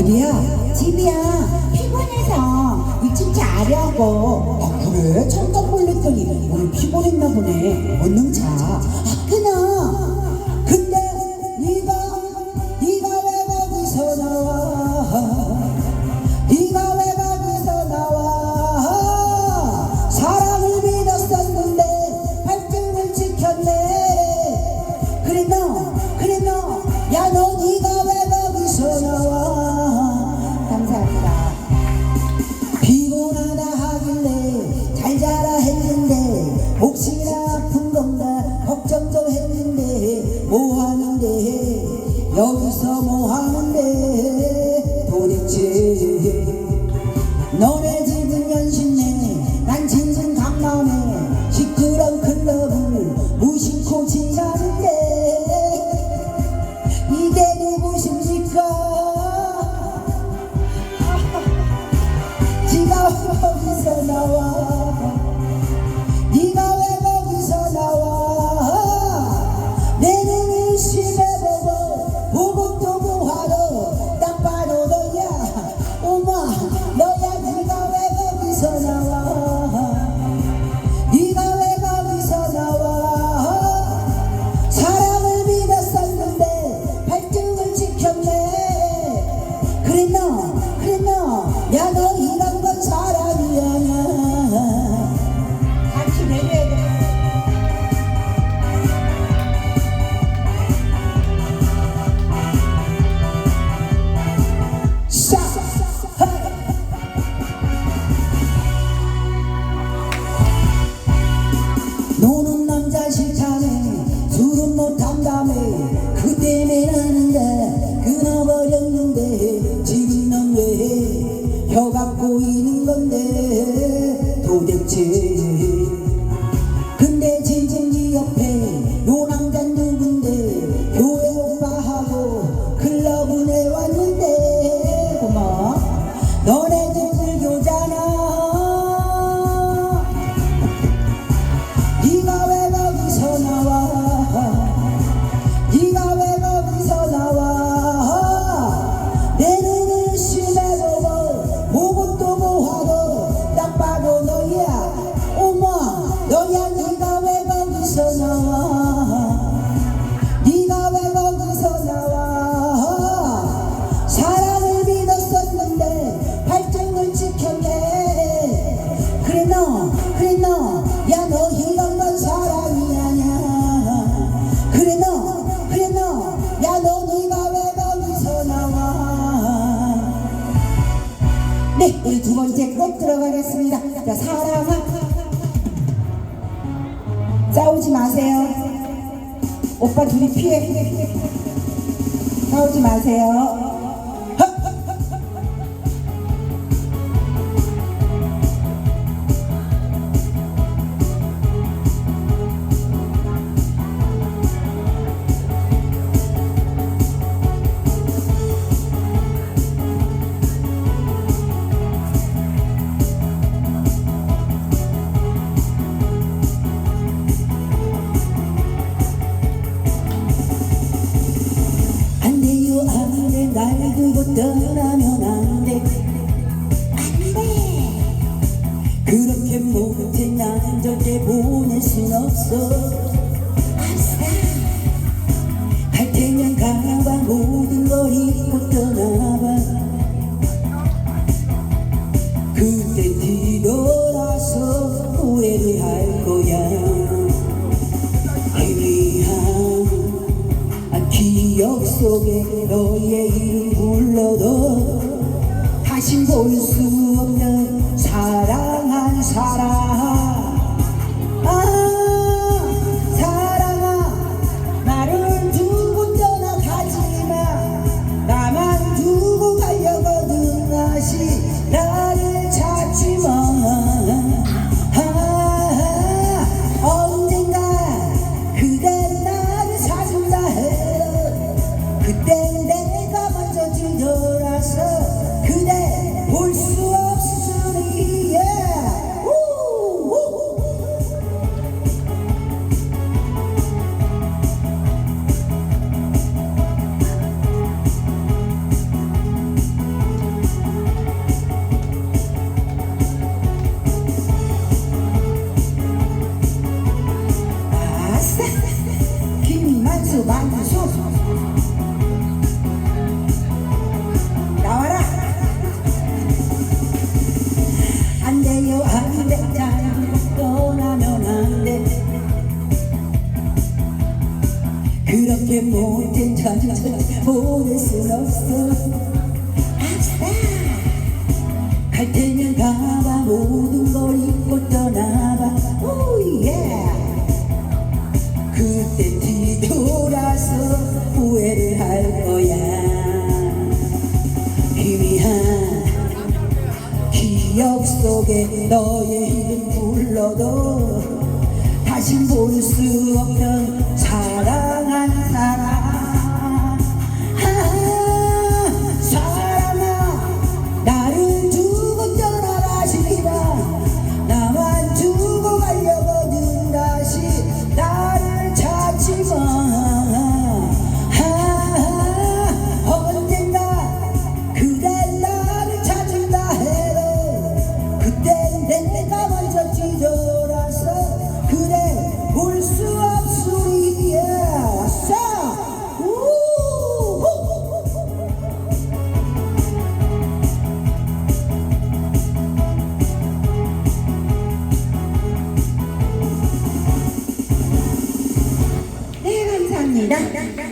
어디야? 집이야. 피곤해서 요즘 자려고. 아, 그래? 잠깐 몰랐더니 오늘 피곤했나 보네. 어, 얼른 자. 아, 끊어. yeah, yeah. 가고 있는 건데 싸우지 마세요. 오빠 둘이 피해. 싸우지 마세요. 알고 떠나면 안돼. 안돼 그렇게 못해 난 절대 보낼 순 없어. I'm 할 테면 가 역속에 너의 이름 불러도 다신 볼 수 없는 사랑한 사람. 그렇게 못된 천천 보낼 순 없어. 갈 테면 가봐. 모든 걸 잊고 떠나봐. Oh, 그때 뒤돌아서 후회를 할 거야. 희미한 기억 속에 너의 이름 불러도 다시 볼 수 없는 사람